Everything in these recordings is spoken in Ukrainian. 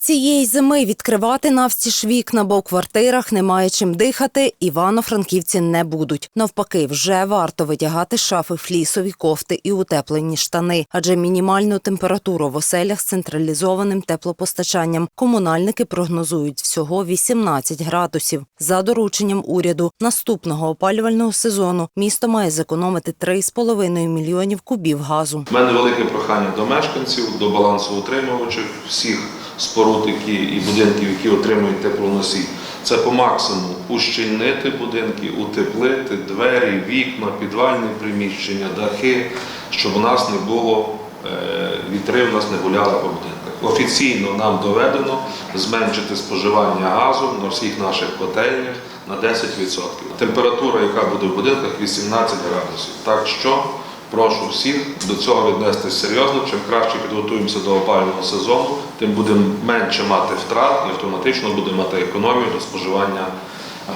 Цієї зими відкривати навстіж вікна, бо у квартирах немає чим дихати, івано-франківці не будуть. Навпаки, вже варто витягати шафи флісові кофти і утеплені штани, адже мінімальну температуру в оселях з централізованим теплопостачанням комунальники прогнозують всього 18 градусів. За дорученням уряду наступного опалювального сезону місто має зекономити 3,5 мільйонів кубів газу. У мене велике прохання до мешканців, до балансоутримувачів всіх споруд які, і будинків, які отримують теплоносій. Це по максимуму ущільнити будинки, утеплити двері, вікна, підвальні приміщення, дахи, щоб у нас не було е, вітри, в нас не гуляли по будинках. Офіційно нам доведено зменшити споживання газу на всіх наших котельнях на 10%. Температура, яка буде в будинках, 18 градусів. Так що прошу всіх до цього віднестись серйозно. Чим краще підготуємося до опалювального сезону, тим будемо менше мати втрат і автоматично будемо мати економію до споживання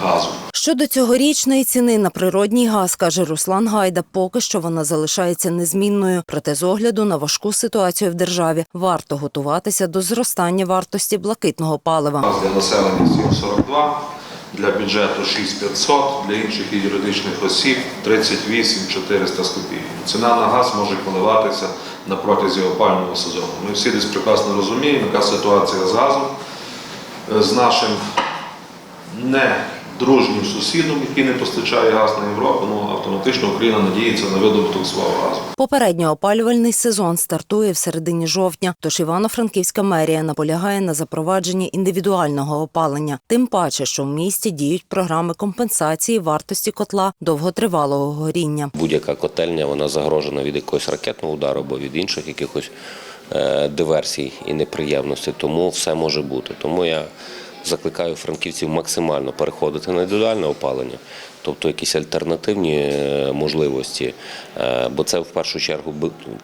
газу. Щодо цьогорічної ціни на природній газ, каже Руслан Гайда, поки що вона залишається незмінною. Проте з огляду на важку ситуацію в державі варто готуватися до зростання вартості блакитного палива. Газ для населення 7,42, для бюджету 6,500, для інших юридичних осіб 38 400 з копійками. Ціна на газ може коливатися на протязі опального сезону. Ми всі десь прекрасно розуміємо, яка ситуація з газом, е, з нашим не дружнім сусідом, який не постачає газ на Європу, ну автоматично Україна надіється на видобуток свого газу. Попередньо опалювальний сезон стартує в середині жовтня, тож Івано-Франківська мерія наполягає на запровадженні індивідуального опалення. Тим паче, що в місті діють програми компенсації вартості котла довготривалого горіння. Будь-яка котельня вона загрожена від якогось ракетного удару або від інших якихось е, диверсій і неприємностей. Тому все може бути. Тому я закликаю франківців максимально переходити на індивідуальне опалення, тобто якісь альтернативні е, можливості. Е, Бо це в першу чергу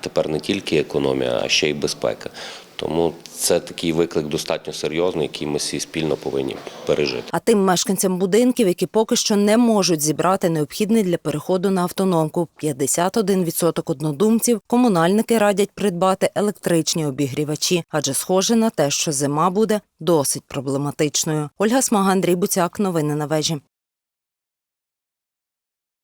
тепер не тільки економія, а ще й безпека. Тому це такий виклик достатньо серйозний, який ми всі спільно повинні пережити. А тим мешканцям будинків, які поки що не можуть зібрати необхідний для переходу на автономку 51% однодумців, комунальники радять придбати електричні обігрівачі, адже схоже на те, що зима буде досить проблематичною. Ольга Смага, Андрій Буцяк. Новини на вежі.